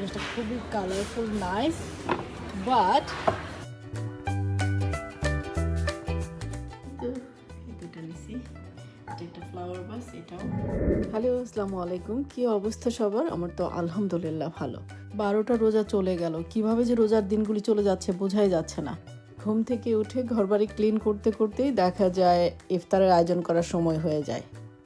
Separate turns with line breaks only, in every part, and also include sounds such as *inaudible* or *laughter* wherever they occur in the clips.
ড্রেসটা খুবই colourful nice but hello আসসালামু আলাইকুম। কি অবস্থা সবার? আমার তো আলহামদুলিল্লাহ ভালো। বারোটা রোজা চলে গেল। কীভাবে যে রোজার দিনগুলি চলে যাচ্ছে বোঝাই যাচ্ছে না। ঘুম থেকে উঠে ঘরবাড়ি ক্লিন করতে করতেই দেখা যায় ইফতারের আয়োজন করার সময় হয়ে যায়।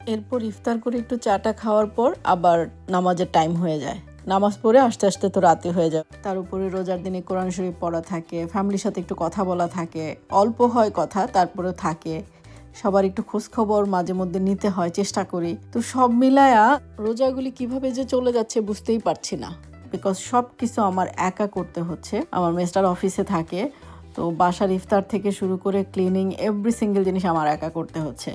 এরপর ইফতার করে একটু চাটা খাওয়ার পর আবার নামাজের টাইম হয়ে যায়। নামাজ পড়ে আস্তে আস্তে তো রাতে হয়ে যায় তার উপরে রোজার দিনে কোরআন শরীফ পড়া থাকে ফ্যামিলির সাথে একটু কথা বলা থাকে, অল্প হয় কথা তারপরে থাকে। সবার একটু খোঁজ খবর মাঝে মধ্যে নিতে হয়, চেষ্টা করি। তো সব মিলায়া রোজাগুলি কীভাবে যে চলে যাচ্ছে বুঝতেই পারছি না। বিকজ সব কিছু আমার একা করতে হচ্ছে। আমার মেস্টার অফিসে থাকে। তো বাসার ইফতার থেকে শুরু করে ক্লিনিং এভরি সিঙ্গেল জিনিস আমার একা করতে হচ্ছে।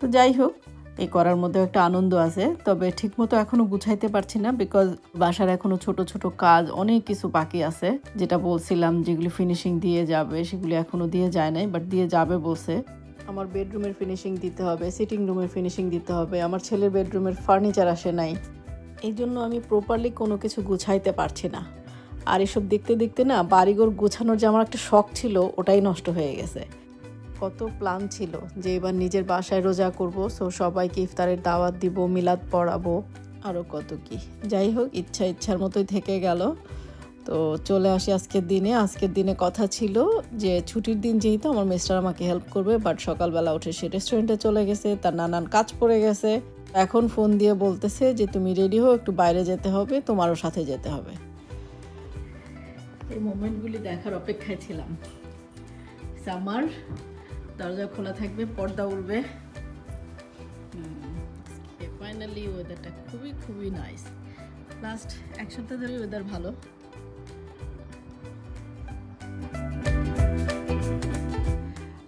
তো যাই হোক এই করার মধ্যে একটা আনন্দ আছে। তবে ঠিকমতো এখনও গুছাইতে পারছি না বিকজ বাসার এখনও ছোট ছোট কাজ অনেক কিছু বাকি আছে। যেটা বলছিলাম যেগুলি ফিনিশিং দিয়ে যাবে, সেগুলি এখনও দিয়ে যায় নাই বাট দিয়ে যাবে বলছে। আমার বেডরুমের ফিনিশিং দিতে হবে সিটিং রুমের ফিনিশিং দিতে হবে, আমার ছেলের বেডরুমের ফার্নিচার আসে নাই। এই জন্য আমি প্রপারলি কোনো কিছু গুছাইতে পারছি না। আর এসব দেখতে দেখতে না বাড়িঘর গোছানোর যে আমার একটা শখ ছিল, ওটাই নষ্ট হয়ে গেছে। কত প্ল্যান ছিল যে এবার নিজের বাসায় রোজা করব, সো সবাইকে ইফতারের দাওয়াত দিব, মিলাদ পড়াবো আরও কত কি। যাই হোক, ইচ্ছা ইচ্ছার মতোই থেকে গেল। তো চলে আসি আজকের দিনে। আজকের দিনে কথা ছিল যে ছুটির দিন যেহেতু আমার মিস্টার আমাকে হেল্প করবে বাট সকালবেলা উঠে সে রেস্টুরেন্টে চলে গেছে, তার নানান কাজ পড়ে গেছে। এখন ফোন দিয়ে বলতেছে যে, তুমি রেডি হও, একটু বাইরে যেতে হবে, তোমারও সাথে যেতে হবে। এই মোমেন্টগুলি দেখার অপেক্ষায় ছিলাম। সামার দরজা খোলা থাকবে পর্দা উঠবে ফাইনালি ওয়েদারটা খুবই খুবই নাইস লাস্ট এক সপ্তাহ ধরে ওয়েদার ভালো।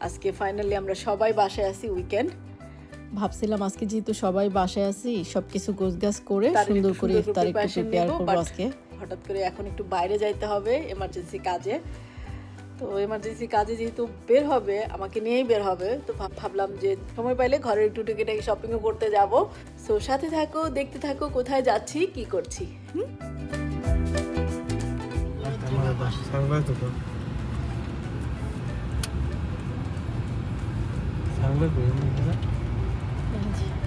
আজকে ফাইনালি আমরা সবাই বাসায় আছি উইকেন্ড ভাবছিলাম আজকে যেহেতু সবাই বাসায় আছি সবকিছু গোছগাছ করে সুন্দর করে ইফতার একটু প্রিপেয়ার করব আজকে। হঠাৎ করে এখন একটু বাইরে যাইতে হবে এমার্জেন্সি কাজে। তো এমার্জেন্সি কাজে যেহেতু বের হবে, আমাকে নিয়েই বের হবে, তো ভাব- ভাবলাম যে সময় পাইলে ঘরের একটু টুকিটাকি শপিংও করতে যাব। সো সাথে থাকো, দেখতে থাকো, কোথায় যাচ্ছি, কি করছি, হুম?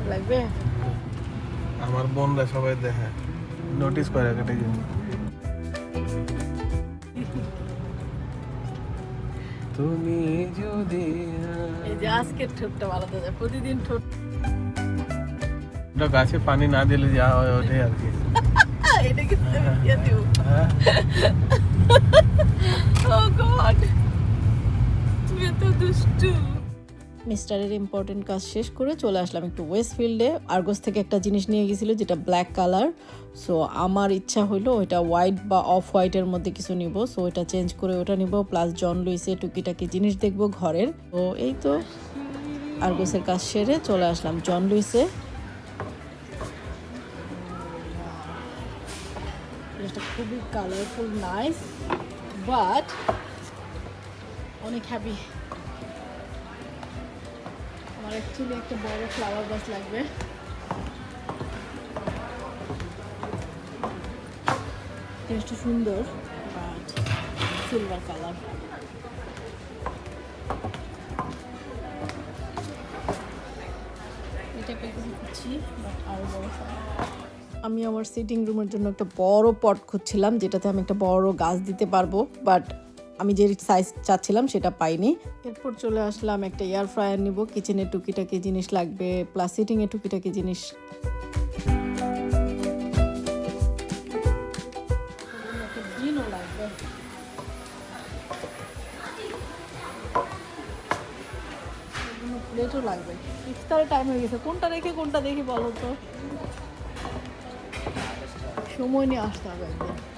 লাগবে?
আমার বোনরা সবাই দেখে। নোটিস করে তুমি যদি
এই যে আজকের ঠোঁটটা ভালো যায় প্রতিদিন ঠোঁট
ওটা গাছে পানি না দিলে যা হয় ওঠে আর কি। *laughs*
এটা কি ইয়ে দিব
হ্যাঁ। *laughs*
ও গড তুমি এত দুষ্টু। মিস্টারের ইম্পর্টেন্ট কাজ শেষ করে চলে আসলাম একটু ওয়েস্ট ফিল্ডে আর্গস থেকে একটা জিনিস নিয়ে গেছিল, যেটা ব্ল্যাক কালার সো আমার ইচ্ছা হলো ওইটা হোয়াইট বা অফ হোয়াইটের মধ্যে কিছু নিব। সো ওইটা চেঞ্জ করে ওটা নিব প্লাস জন লুইসে টুকিটাকি জিনিস দেখব ঘরের। তো এই তো আর্গসের কাজ সেরে চলে আসলাম জন লুইসে খুবই কালারফুল নাইস বাট অনেক হ্যাপি অ্যাকচুয়ালি একটা বড় ফ্লাওয়ার গাছ লাগবে। ড্রেসটা সুন্দর বাট সিলভার কালার এটা খুঁজছি বাট আরও বড় আমি আমার সিটিং রুমের জন্য একটা বড় পট খুঁজছিলাম, যেটাতে আমি একটা বড় গাছ দিতে পারব বাট আমি যে সাইজ চাচ্ছিলাম সেটা পাইনি। এরপর চলে আসলাম একটা এয়ার ফ্রায়ার নিব। কিচেনে টুকিটাকি জিনিস লাগবে প্লাস সিটিংয়ে টুকিটাকি জিনিস। লাগবে প্লেটও লাগবে। ইফতারের টাইম হয়ে গেছে। কোনটা রেখে কোনটা দেখি বলো তো? সময় নিয়ে আসতে হবে একদিন।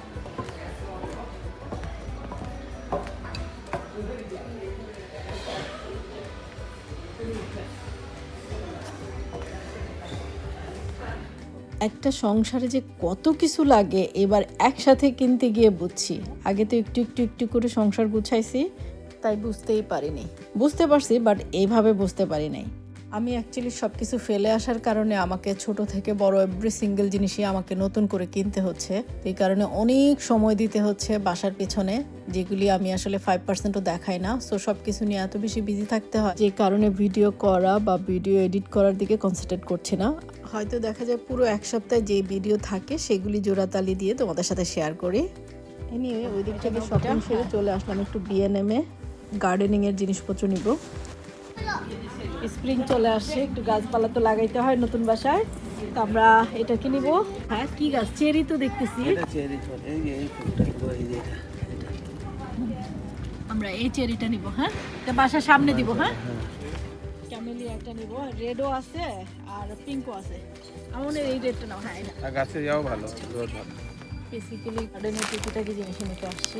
একটা সংসারে যে কত কিছু লাগে, এবার একসাথে কিনতে গিয়ে বুঝছি। আগে তো একটু একটু একটু করে সংসার গুছাইছি, তাই বুঝতেই পারিনি। বুঝতে পারছি বাট এইভাবে বুঝতে পারি নাই। আমি অ্যাকচুয়ালি সব কিছু ফেলে আসার কারণে আমাকে ছোট থেকে বড় এভরি সিঙ্গেল জিনিসই আমাকে নতুন করে কিনতে হচ্ছে। এই কারণে অনেক সময় দিতে হচ্ছে বাসার পিছনে যেগুলি আমি আসলে ফাইভ পার্সেন্টও দেখাই না। সো সব কিছু নিয়ে এত বেশি বিজি থাকতে হয় যে কারণে ভিডিও করা বা ভিডিও এডিট করার দিকে কনসেন্ট্রেট করছি না। হয়তো দেখা যায় পুরো এক সপ্তাহে যে ভিডিও থাকে সেগুলি জোড়াতালি দিয়ে তোমাদের সাথে শেয়ার করি। এনিওয়ে ওই দিক থেকে শপিং সেরে চলে আসলাম একটু বিএনএমে গার্ডেনিং এর জিনিসপত্র নিব। স্প্রিং চলে আসছে একটু গাছপালা তো লাগাইতে হয় নতুন বাসায় তো আমরা এটা কি নিব। হ্যাঁ কি গাছ? চেরি তো দেখতেছি। আমরা এই চেরিটা নিব হ্যাঁ? এটা বাসার সামনে দিব হ্যাঁ?
হ্যাঁ।
ক্যামেলিয়া একটা নিব রেডও আছে আর পিঙ্কও আছে। আমার মনে এই রেডটা নাও হ্যাঁ এটা
আর গাছে যাও ভালো
বেসিক্যালি গার্ডেনের টুকিটাকি জিনিস নিতে আসছি।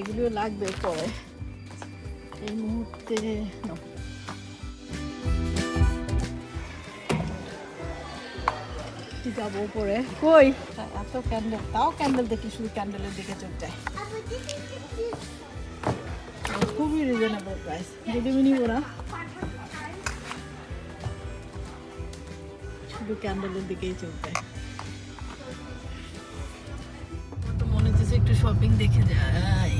এগুলিও লাগবে পরে। এই মুহূর্তে যাব উপরে। কই? এত ক্যান্ডেল তাও ক্যান্ডেল দেখলে শুধু ক্যান্ডেলের দিকে চোখ যায়। খুবই রিজনেবল প্রাইস যদি আমি নিবো না? শুধু ক্যান্ডেলের দিকেই চোখ যায়। তো মনে হচ্ছে একটু শপিং দেখে যাই।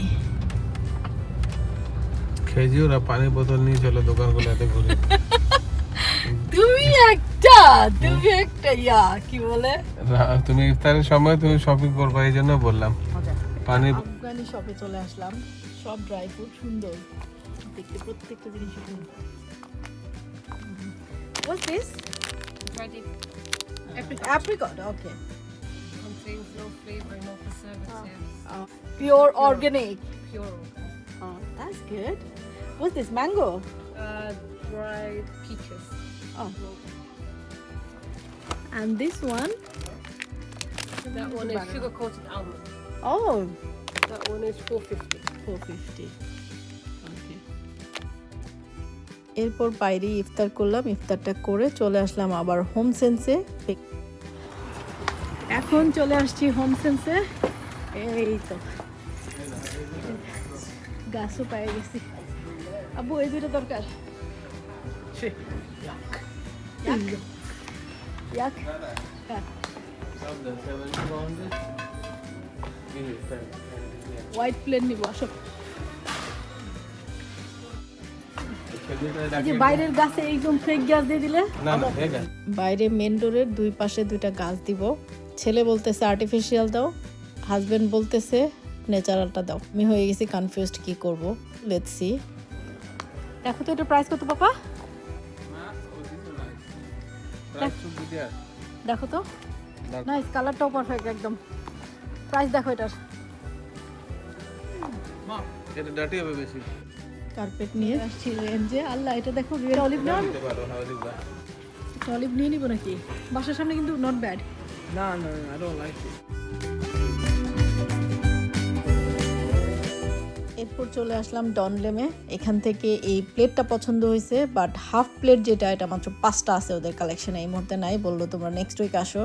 খেজুর আর পানির বোতল নিয়ে চলো দোকানগুলোতে ঘুরে। *laughs*
তুমি একটা তুমি একটা ইয়া কি বলে
না, তুমি ইফতারের সময় তুমি শপিং করবা এই জন্য বললাম পানির
আফগানি শপে চলে আসলাম সব ড্রাই ফ্রুট সুন্দর দেখতে প্রত্যেকটা জিনিস সুন্দর What's this?
Ready.
Apricot, okay.
Contains no flavor, no preservatives.
Uh, pure organic.
Pure.
Oh, that's good. What's this? Mango?
Uh, dried peaches.
Oh. And this one?
That one is sugar coated almond.
Oh,
That one is 450.
450. Okay. এরপর বাইরে ইফতার করলাম ইফতারটা করে চলে আসলাম আবার home সেন্সে এখন চলে আসছি হোম সেন্সে এই তো গাছও পেয়ে গেছি আব্বু এই দুটো দরকার ইয়াক হোয়াইট প্লেন নিব আসো। যে বাইরের গাছে একদম গাছ দিয়ে দিলে? বাইরে মেন ডোরের দুই পাশে দুইটা গাছ দিব। ছেলে বলতেছে আর্টিফিশিয়াল দাও। হাজবেন্ড বলতেছে ন্যাচারালটা দাও। আমি হয়ে গেছি কনফিউজড কি করব? লেটস সি দেখো তো এটা প্রাইস কত পাপা? দেখো। তো। নাইস কালারটাও পারফেক্ট একদম। প্রাইস দেখো এটার।
এটা ডাটি হবে বেশি।
কার্পেট নিয়ে আসছি যে আল্লাহ এটা দেখো রেড অলিভ না। অলিভ নিয়ে নিব নাকি? বাসার সামনে কিন্তু নট ব্যাড
না না আই ডোন্ট লাইক ইট
এরপর চলে আসলাম ডনলেমে। এখান থেকে এই প্লেটটা পছন্দ হয়েছে বাট হাফ প্লেট যেটা, এটা মাত্র পাঁচটা আছে ওদের কালেকশনে এই মুহূর্তে নাই, বলল তোমরা নেক্সট উইক আসো।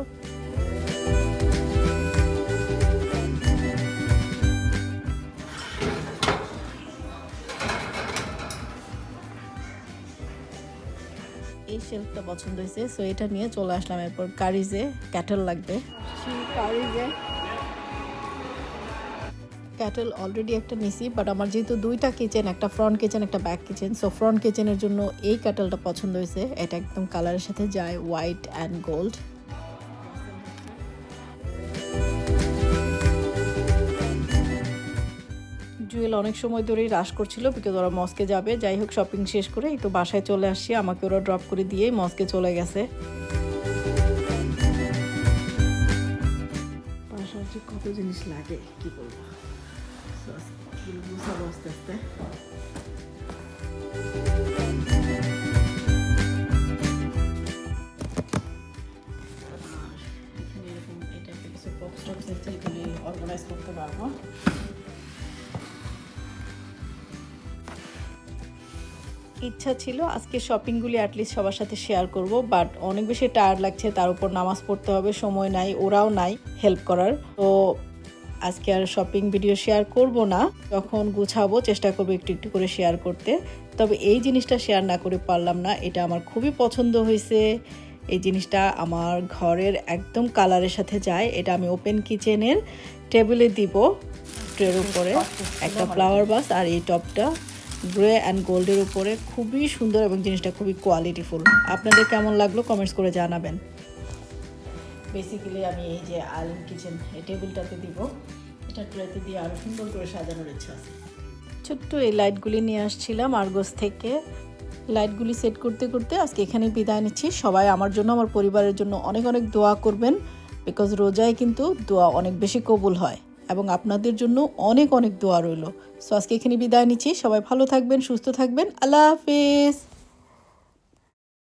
এই শেলফটা পছন্দ হয়েছে সো এটা নিয়ে চলে আসলাম। এরপর কারিজে ক্যাটেল লাগবে। কারিজে ক্যাটেল অলরেডি একটা নিছি বাট আমার যেহেতু দুইটা কিচেন একটা ফ্রন্ট কিচেন একটা ব্যাক কিচেন সো ফ্রন্ট কিচেনের জন্য এই ক্যাটেলটা পছন্দ হয়েছে। এটা একদম কালারের সাথে যায় হোয়াইট অ্যান্ড গোল্ড জুয়েল অনেক সময় ধরেই রাশ করছিল বিকজ ওরা মস্কে যাবে। যাই হোক শপিং শেষ করে একটু বাসায় চলে আসছি। আমাকে ওরা ড্রপ করে দিয়েই মস্কে চলে গেছে। বাসার কত জিনিস লাগে, কি আজকে গুছাবো আস্তে আস্তে অর্গানাইজ ইচ্ছা ছিল আজকে শপিংগুলি অ্যাটলিস্ট সবার সাথে শেয়ার করব বাট অনেক বেশি টায়ার্ড লাগছে, তার উপর নামাজ পড়তে হবে, সময় নাই, ওরাও নাই হেল্প করার। তো আজকে আর শপিং ভিডিও শেয়ার করব না। যখন গুছাবো, চেষ্টা করব একটু একটু করে শেয়ার করতে। তবে এই জিনিসটা শেয়ার না করে পারলাম না, এটা আমার খুবই পছন্দ হয়েছে। এই জিনিসটা আমার ঘরের একদম কালারের সাথে যায়, এটা আমি ওপেন কিচেনের টেবিলে দিব। ট্রের উপরে একটা ফ্লাওয়ার বাস আর এই টপটা গ্রে অ্যান্ড গোল্ডের উপরে। খুবই সুন্দর এবং জিনিসটা খুবই কোয়ালিটিফুল আপনাদের কেমন লাগল কমেন্টস করে জানাবেন। বেসিক্যালি আমি এই যে আইল্যান্ড কিচেন এই টেবিলটাতে দিব। এটা ট্রেতে দিয়ে আরও সুন্দর করে সাজানোর ইচ্ছা আছে। ছোট্ট এই লাইটগুলি নিয়ে আসছিলাম আরগোস থেকে। লাইটগুলি সেট করতে করতে আজকে এখানে বিদায় নিচ্ছি। সবাই আমার জন্য, আমার পরিবারের জন্য অনেক অনেক দোয়া করবেন বিকজ রোজায় কিন্তু দোয়া অনেক বেশি কবুল হয় এবং আপনাদের জন্য অনেক অনেক দোয়া রইল। সো আজকে এখানে বিদায় নিচ্ছি। সবাই ভালো থাকবেন, সুস্থ থাকবেন। আল্লাহ হাফিজ।